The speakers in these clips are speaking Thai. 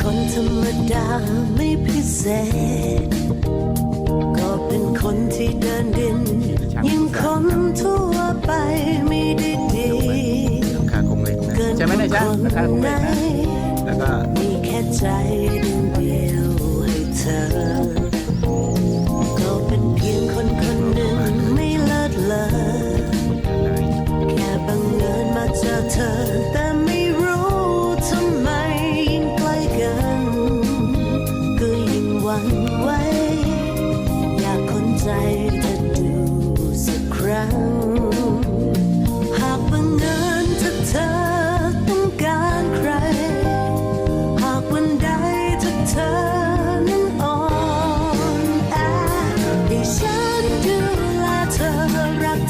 คนธรรมดาไม่พิเศษ ก็เป็นคนที่เดินดิน ยิ่งคนทั่วไปไม่ได้ดีราคาคงเล็กนะเกินใช่ไหมนายช่างคนราคาคงไหนเล็กนะแล้วก็มีแค่ใจ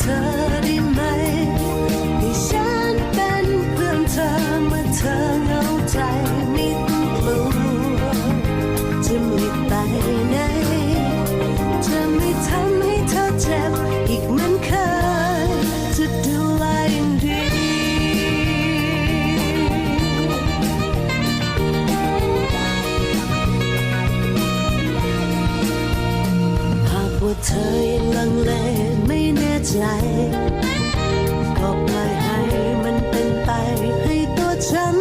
เธอได้ไหมให้ฉันเป็นเพื่อนเธอเมื่อเธอเหงาใจไม่ต้องกลัวจะไม่ไปไหนจะไม่ทำให้เธอเจ็บอีกเหมือนเคยจะดูแลอย่างดี หากว่าเธอยังลังเลไม่แน่ ใจ ก็ปล่อยให้มันเป็นไป ให้ตัวฉัน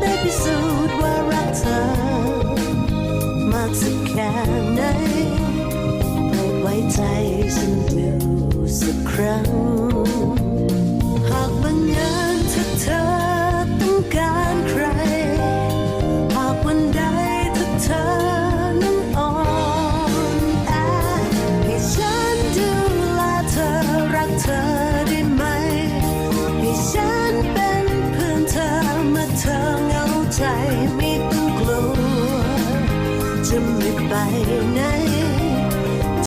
ได้พิสูจน์ว่ารักเธอ มากสักแค่ เธอเหงาใจไม่ต้องกลัว จะไม่ไปไหน